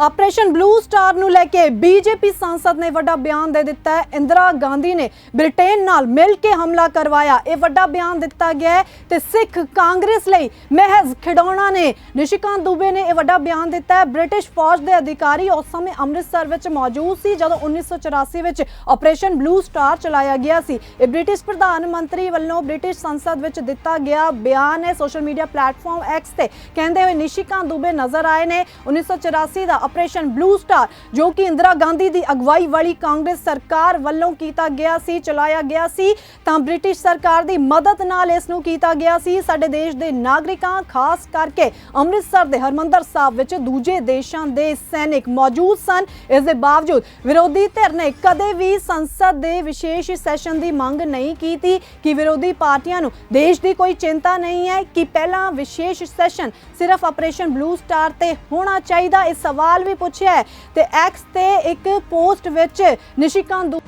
Operation blue star ਨੂੰ ਲੈ ਕੇ BJP ਸੰਸਦ ਨੇ ਵੱਡਾ ਬਿਆਨ ਦੇ ਦਿੱਤਾ ਹੈ। ਇੰਦਰਾ ਗਾਂਧੀ ਨੇ ਬ੍ਰਿਟੇਨ ਨਾਲ ਮਿਲ ਕੇ ਹਮਲਾ ਕਰਵਾਇਆ। ਇਹ ਵੱਡਾ ਬਿਆਨ ਦਿੱਤਾ ਗਿਆ ਹੈ ਤੇ ਸਿੱਖ ਕਾਂਗਰਸ ਲਈ ਮਹਿਜ਼ ਖਿਡੌਣਾ ਨੇ। ਨਿਸ਼ਿਕਾਂਤ ਦੁਬੇ ਨੇ ਇਹ ਵੱਡਾ ਬਿਆਨ ਦਿੱਤਾ ਹੈ। ਬ੍ਰਿਟਿਸ਼ ਫੌਜ ਦੇ ਅਧਿਕਾਰੀ ਉਸ ਸਮੇਂ ਅੰਮ੍ਰਿਤਸਰ ਵਿੱਚ ਮੌਜੂਦ ਸੀ, ਜਦੋਂ 1984 ਵਿੱਚ ਆਪਰੇਸ਼ਨ ਬਲੂ ਸਟਾਰ ਚਲਾਇਆ ਗਿਆ ਸੀ। ਇਹ ਬ੍ਰਿਟਿਸ਼ ਪ੍ਰਧਾਨ ਮੰਤਰੀ ਵੱਲੋਂ ਬ੍ਰਿਟਿਸ਼ ਸੰਸਦ ਵਿੱਚ ਦਿੱਤਾ ਗਿਆ ਬਿਆਨ ਹੈ। ਸੋਸ਼ਲ ਮੀਡੀਆ ਪਲੇਟਫਾਰਮ ਐਕਸ ਤੇ ਕਹਿੰਦੇ ਹੋਏ ਨਿਸ਼ਿਕਾਂਤ ਦੁਬੇ ਨਜ਼ਰ ਆਏ ਨੇ। 1984 ਦਾ ਆਪਰੇਸ਼ਨ ਬਲੂ ਸਟਾਰ, ਜੋ ਕਿ ਇੰਦਰਾ ਗਾਂਧੀ ਦੀ ਅਗਵਾਈ ਵਾਲੀ ਕਾਂਗਰਸ ਸਰਕਾਰ ਵੱਲੋਂ ਕੀਤਾ ਗਿਆ ਸੀ, ਚਲਾਇਆ ਗਿਆ ਸੀ। ਤਾਂ ਬ੍ਰਿਟਿਸ਼ ਸਰਕਾਰ ਦੀ ਮਦਦ ਨਾਲ ਇਸ ਨੂੰ ਕੀਤਾ ਗਿਆ ਸੀ। ਸਾਡੇ ਦੇਸ਼ ਦੇ ਨਾਗਰਿਕਾਂ, ਖਾਸ ਕਰਕੇ ਅੰਮ੍ਰਿਤਸਰ ਦੇ ਹਰਮੰਦਰ ਸਾਹਿਬ ਵਿੱਚ ਦੂਜੇ ਦੇਸ਼ਾਂ ਦੇ ਸੈਨਿਕ ਮੌਜੂਦ ਸਨ। ਇਸ ਦੇ ਬਾਵਜੂਦ ਵਿਰੋਧੀ ਧਿਰ ਨੇ ਕਦੇ ਵੀ ਸੰਸਦ ਦੇ ਵਿਸ਼ੇਸ਼ ਸੈਸ਼ਨ ਦੀ ਮੰਗ ਨਹੀਂ ਕੀਤੀ ਕਿ ਵਿਰੋਧੀ ਪਾਰਟੀਆਂ ਨੂੰ ਦੇਸ਼ ਦੀ ਕੋਈ ਚਿੰਤਾ ਨਹੀਂ ਹੈ ਕਿ ਪਹਿਲਾਂ ਵਿਸ਼ੇਸ਼ ਸੈਸ਼ਨ ਸਿਰਫ ਆਪਰੇਸ਼ਨ ਬਲੂ ਸਟਾਰ ਤੇ ਹੋਣਾ ਚਾਹੀਦਾ। ਇਹ ਸਵਾਲ ਵੀ ਪੁੱਛਿਆ ਤੇ ਐਕਸ ਤੇ ਇੱਕ ਪੋਸਟ ਵਿੱਚ ਨਿਸ਼ਿਕਾਂਤ ਦੁ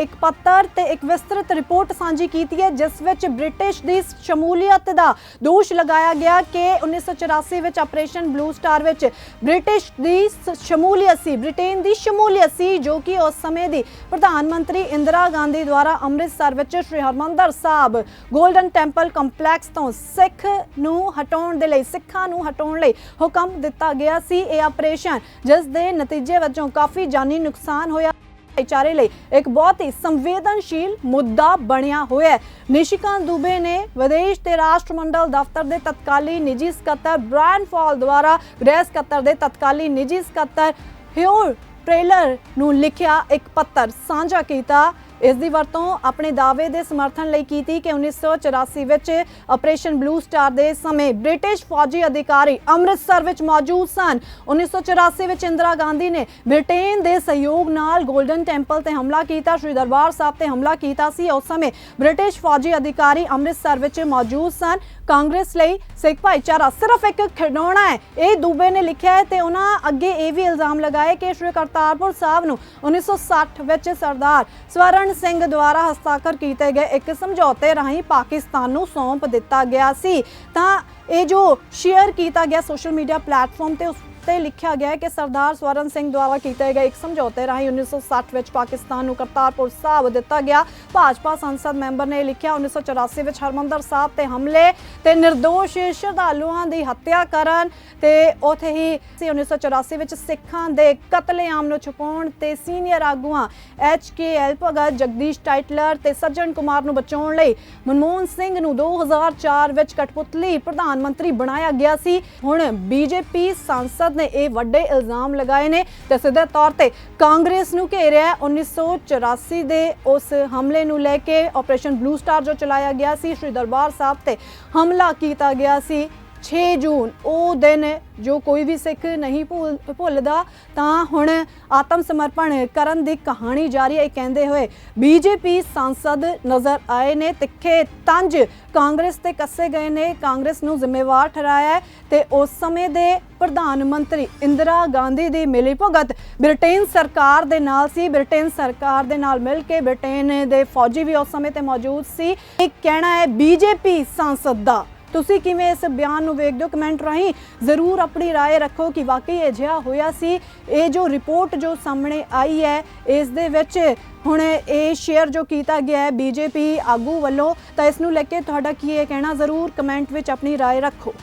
ਇੱਕ ਪੱਤਰ ਤੇ ਇੱਕ ਵਿਸਤ੍ਰਿਤ ਰਿਪੋਰਟ ਸਾਂਝੀ ਕੀਤੀ ਹੈ, ਜਿਸ ਵਿੱਚ ਬ੍ਰਿਟਿਸ਼ ਦੀ ਸ਼ਮੂਲੀਅਤ ਦਾ ਦੋਸ਼ ਲਗਾਇਆ ਗਿਆ ਕਿ 1984 ਵਿੱਚ ਆਪਰੇਸ਼ਨ ਬਲੂ ਸਟਾਰ ਵਿੱਚ ਬ੍ਰਿਟਿਸ਼ ਦੀ ਸ਼ਮੂਲੀਅਤ ਸੀ, ਬ੍ਰਿਟੇਨ ਦੀ ਸ਼ਮੂਲੀਅਤ ਸੀ, ਜੋ ਕਿ ਉਸ ਸਮੇਂ ਦੀ ਪ੍ਰਧਾਨ ਮੰਤਰੀ ਇੰਦਰਾ ਗਾਂਧੀ ਦੁਆਰਾ ਅੰਮ੍ਰਿਤਸਰ ਵਿੱਚ Sri Harmandir Sahib golden temple complex ਤੋਂ ਸਿੱਖ ਨੂੰ ਹਟਾਉਣ ਦੇ ਲਈ, ਸਿੱਖਾਂ ਨੂੰ ਹਟਾਉਣ ਲਈ ਹੁਕਮ ਦਿੱਤਾ ਗਿਆ ਸੀ। ਇਹ ਆਪਰੇਸ਼ਨ, ਜਿਸ ਦੇ ਨਤੀਜੇ ਵਜੋਂ ਕਾਫੀ ਜਾਨੀ ਨੁਕਸਾਨ ਹੋਇਆ। ਭਾਈਚਾਰੇ ਲਈ ਇੱਕ ਬਹੁਤ ਹੀ ਸੰਵੇਦਨਸ਼ੀਲ ਮੁੱਦਾ ਬਣਿਆ ਹੋਇਆ ਹੈ। ਨਿਸ਼ਿਕਾਂਤ ਦੁਬੇ ਨੇ ਵਿਦੇਸ਼ ਤੇ ਰਾਸ਼ਟਰਮੰਡਲ ਦਫ਼ਤਰ ਦੇ ਤਤਕਾਲੀ ਨਿੱਜੀ ਸਕੱਤਰ ਬ੍ਰਾਇਨ ਫਾਲ ਦੁਆਰਾ ਗ੍ਰਹਿ ਸਕੱਤਰ ਦੇ ਤਤਕਾਲੀ ਨਿੱਜੀ ਸਕੱਤਰ ਹਿਊ ਟ੍ਰੇਲਰ ਨੂੰ ਲਿਖਿਆ ਇੱਕ ਪੱਤਰ ਸਾਂਝਾ ਕੀਤਾ। ਇਸ ਦੀ ਵਰਤੋਂ ਆਪਣੇ ਦਾਅਵੇ ਦੇ ਸਮਰਥਨ ਲਈ ਕੀਤੀ ਕਿ 1984 ਵਿੱਚ ਆਪਰੇਸ਼ਨ ਬਲੂ ਸਟਾਰ ਦੇ ਸਮੇਂ ਬ੍ਰਿਟਿਸ਼ ਫੌਜੀ ਅਧਿਕਾਰੀ ਅੰਮ੍ਰਿਤਸਰ ਵਿੱਚ ਮੌਜੂਦ ਸਨ। 1984 ਵਿੱਚ ਇੰਦਰਾ ਗਾਂਧੀ ਨੇ ਬ੍ਰਿਟੇਨ ਦੇ ਸਹਿਯੋਗ ਨਾਲ ਗੋਲਡਨ ਟੈਂਪਲ ਤੇ ਹਮਲਾ ਕੀਤਾ, ਸ੍ਰੀ ਦਰਬਾਰ ਸਾਹਿਬ ਤੇ ਹਮਲਾ ਕੀਤਾ ਸੀ। ਉਸ ਸਮੇਂ ਬ੍ਰਿਟਿਸ਼ ਫੌਜੀ ਅਧਿਕਾਰੀ ਅੰਮ੍ਰਿਤਸਰ ਵਿੱਚ ਮੌਜੂਦ ਸਨ। ਕਾਂਗਰਸ ਲਈ ਸਿੱਖ ਭਾਈਚਾਰਾ ਸਿਰਫ ਇੱਕ ਖਿਡੌਣਾ ਹੈ, ਇਹ ਦੂਬੇ ਨੇ ਲਿਖਿਆ ਹੈ ਤੇ ਉਹਨਾਂ ਅੱਗੇ ਇਹ ਵੀ ਇਲਜ਼ਾਮ ਲਗਾਏ ਕਿ ਸ੍ਰੀ ਕਰਤਾਰਪੁਰ ਸਾਹਿਬ ਨੂੰ 1960 ਵਿੱਚ ਸਰਦਾਰ ਸਵਰਨ ਸਿੰਘ ਦੁਆਰਾ ਹਸਤਾਖਰ ਕੀਤੇ ਗਏ ਇੱਕ ਸਮਝੌਤੇ ਰਾਹੀਂ ਪਾਕਿਸਤਾਨ ਨੂੰ ਸੌਂਪ ਦਿੱਤਾ ਗਿਆ ਸੀ। ਤਾਂ ਇਹ ਜੋ ਸ਼ੇਅਰ ਕੀਤਾ ਗਿਆ ਸੋਸ਼ਲ ਮੀਡੀਆ ਪਲੇਟਫਾਰਮ ਤੇ, ਉਸ ਤੇ ਲਿਖਿਆ ਗਿਆ ਹੈ ਕਿ ਸਰਦਾਰ ਸਵਰਨ ਸਿੰਘ ਦੁਆਰਾ ਕੀਤੇ ਗਏ ਇੱਕ ਸਮਝੌਤੇ ਰਾਹੀਂ 1960 ਵਿੱਚ ਪਾਕਿਸਤਾਨ ਨੂੰ ਕਰਤਾਰਪੁਰ ਸਾਹਿਬ ਦਿੱਤਾ ਗਿਆ। ਭਾਜਪਾ ਸੰਸਦ ਮੈਂਬਰ ਨੇ ਲਿਖਿਆ 1984 ਵਿੱਚ ਹਰਮੰਦਰ ਸਾਹਿਬ ਤੇ ਹਮਲੇ ਤੇ નિર્ਦੋਸ਼ ਸ਼ਰਧਾਲੂਆਂ ਦੀ ਹੱਤਿਆ ਕਰਨ ਤੇ ਉਥੇ ਹੀ ਸੀ 1984 ਵਿੱਚ ਸਿੱਖਾਂ ਦੇ ਕਤਲੇਆਮ ਨੂੰ ਛੁਪਾਉਣ ਤੇ ਸੀਨੀਅਰ ਆਗੂਆਂ H K L, Bhagat Jagdish Tytler ਤੇ ਸੱਜਣ ਕੁਮਾਰ ਨੂੰ ਬਚਾਉਣ ਲਈ ਮਨਮੋਹਨ ਸਿੰਘ ਨੂੰ 2004 ਵਿੱਚ ਕਠਪੁਤਲੀ ਪ੍ਰਧਾਨ ਮੰਤਰੀ ਬਣਾਇਆ ਗਿਆ ਸੀ। ਹੁਣ ਬੀਜੇਪੀ ਸੰਸਦ ਨੇ ਇਹ ਵੱਡੇ ਇਲਜ਼ਾਮ ਲਗਾਏ ਨੇ ਤੇ ਸਿੱਧੇ ਤੌਰ ਤੇ ਕਾਂਗਰਸ ਨੂੰ ਘੇਰਿਆ ਹੈ। 1984 ਦੇ ਉਸ ਹਮਲੇ ਨੂੰ ਲੈ ਕੇ ਆਪਰੇਸ਼ਨ ਬਲੂ ਸਟਾਰ ਜੋ ਚਲਾਇਆ ਗਿਆ ਸੀ, ਸ੍ਰੀ ਦਰਬਾਰ ਸਾਹਿਬ ਤੇ ਹਮਲਾ ਕੀਤਾ ਗਿਆ ਸੀ 6 ਜੂਨ, ਉਹ ਦਿਨ ਜੋ ਕੋਈ ਵੀ ਸਿੱਖ ਨਹੀਂ ਭੁੱਲ, ਭੁੱਲਦਾ, ਤਾਂ ਹੁਣ ਆਤਮ ਸਮਰਪਣ ਕਰਨ ਦੀ ਕਹਾਣੀ ਜਾਰੀ ਹੈ। ਇਹ ਕਹਿੰਦੇ ਹੋਏ ਬੀਜੇਪੀ ਸੰਸਦ ਨਜ਼ਰ ਆਏ ਨੇ, ਤਿੱਖੇ ਤੰਜ ਕਾਂਗਰਸ ਤੇ ਕੱਸੇ ਗਏ ਨੇ। ਕਾਂਗਰਸ ਨੂੰ ਜ਼ਿੰਮੇਵਾਰ ਠਹਿਰਾਇਆ ਹੈ ਤੇ ਉਸ ਸਮੇਂ ਦੇ ਪ੍ਰਧਾਨ ਮੰਤਰੀ ਇੰਦਰਾ ਗਾਂਧੀ ਦੀ ਮਿਲੀ ਭਗਤ। ਬ੍ਰਿਟੇਨ ਸਰਕਾਰ ਦੇ ਨਾਲ ਸੀ, ਬ੍ਰਿਟੇਨ ਸਰਕਾਰ ਦੇ ਨਾਲ ਮਿਲ ਕੇ ਬ੍ਰਿਟੇਨ ਦੇ ਫੌਜੀ ਵੀ ਉਸ ਸਮੇਂ ਤੇ ਮੌਜੂਦ ਸੀ। ਇਹ ਕਹਿਣਾ ਹੈ ਬੀਜੇਪੀ ਸੰਸਦ ਦਾ। ਤੁਸੀਂ ਕਿਵੇਂ ਇਸ ਬਿਆਨ ਨੂੰ ਵੇਖਦੇ ਹੋ ਕਮੈਂਟ ਰਾਹੀਂ ਜ਼ਰੂਰ ਆਪਣੀ رائے ਰੱਖੋ ਕਿ ਵਾਕਈ ਇਹ ਜਿਹਾ ਹੋਇਆ ਸੀ ਇਹ ਜੋ ਰਿਪੋਰਟ ਜੋ ਸਾਹਮਣੇ ਆਈ ਹੈ ਇਸ ਦੇ ਵਿੱਚ ਹੁਣ ਇਹ ਸ਼ੇਅਰ ਜੋ ਕੀਤਾ ਗਿਆ ਹੈ ਬੀਜੇਪੀ ਆਗੂ ਵੱਲੋਂ ਤਾਂ ਇਸ ਨੂੰ ਲੈ ਕੇ ਤੁਹਾਡਾ ਕੀ ਇਹ ਕਹਿਣਾ ਜ਼ਰੂਰ ਕਮੈਂਟ ਵਿੱਚ ਆਪਣੀ رائے ਰੱਖੋ